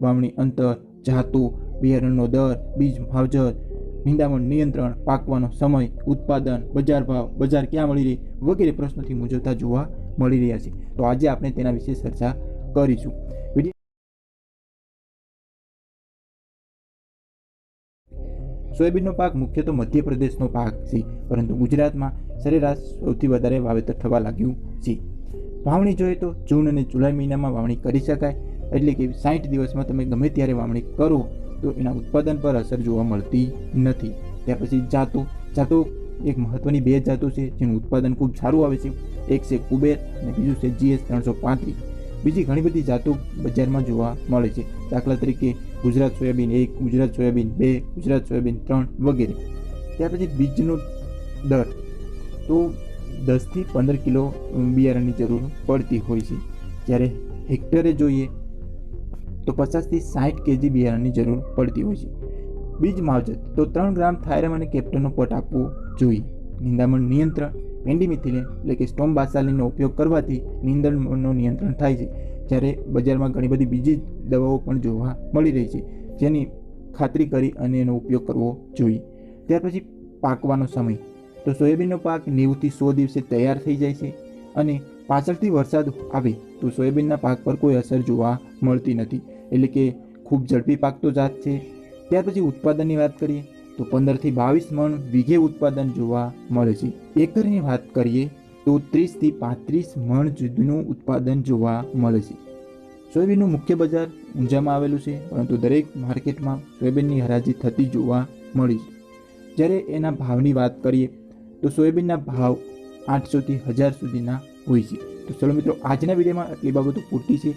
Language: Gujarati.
વાવણી, અંતર, જાતું, બિયારણનો દર, બીજ માવજત નિંદામણ, નિયંત્રણ, પાકવાનો સમય, ઉત્પાદન, બજાર ભાવ, બજાર ક્યાં મળી રહી વગેરે પ્રશ્નોથી મૂંઝવતા જોવા મળી રહ્યા છે. તો આજે આપણે તેના વિશે ચર્ચા કરીશું. સોયાબીનનો પાક મુખ્ય તો મધ્યપ્રદેશનો પાક છે, પરંતુ ગુજરાતમાં સરેરાશ સૌથી વધારે વાવેતર થવા લાગ્યું છે. વાવણી જોઈએ તો જૂન અને જુલાઈ મહિનામાં વાવણી કરી શકાય એટલે કે સાઠ દિવસમાં તમે ગમે ત્યારે વાવણી કરો, તો એના ઉત્પાદન પર અસર જોવા મળતી નથી. ત્યાર પછી જાતો જાતો એક મહત્વની બે જાતો છે, જેનું ઉત્પાદન ખૂબ સારું આવે છે. એક છે કુબેર અને બીજું છે જીએસ ત્રણસો પાંત્રીસ. બીજી ઘણી બધી જાતો બજારમાં જોવા મળે છે. દાખલા તરીકે ગુજરાત સોયાબીન એક, ગુજરાત સોયાબીન બે, ગુજરાત સોયાબીન ત્રણ વગેરે. ત્યાર પછી બીજનો દર. તો દસથી પંદર કિલો બિયારણની જરૂર પડતી હોય છે. જ્યારે હેક્ટરે જોઈએ તો પચાસથી સાઠ કેજી બિયારણની જરૂર પડતી હોય છે. બીજ માવજત, તો ત્રણ ગ્રામ થાયરમ અને કેપ્ટનનો પટ આપવો જોઈએ. નિંદામણ નિયંત્રણ, એન્ડીમિથિલિન, એટલે કે સ્ટોમ બાસાલિનનો ઉપયોગ કરવાથી નિંદણનું નિયંત્રણ થાય છે. જ્યારે બજારમાં ઘણી બધી બીજી દવાઓ પણ જોવા મળી રહી છે, જેની ખાતરી કરી અને એનો ઉપયોગ કરવો જોઈએ. ત્યાર પછી પાકવાનો સમય, તો સોયાબીનનો પાક નેવુંથી સો દિવસે તૈયાર થઈ જાય છે અને પાછળથી વરસાદ આવે તો સોયાબીનના પાક પર કોઈ અસર જોવા મળતી નથી. એટલે કે ખૂબ ઝડપી પાકતો જાત છે. ત્યાર પછી ઉત્પાદનની વાત કરીએ તો પંદરથી બાવીસ મણ વીઘે ઉત્પાદન જોવા મળે છે. એકરની વાત કરીએ તો ત્રીસથી પાંત્રીસ મણ સુધીનું ઉત્પાદન જોવા મળે છે. સોયાબીનનું મુખ્ય બજાર ઊંઝામાં આવેલું છે, પરંતુ દરેક માર્કેટમાં સોયાબીનની હરાજી થતી જોવા મળી છે. જ્યારે એના ભાવની વાત કરીએ તો સોયાબીનના ભાવ આઠસોથી હજાર સુધીના હોય છે. તો ચલો મિત્રો આજના વિડીયોમાં આટલી બાબતો પૂરતી છે.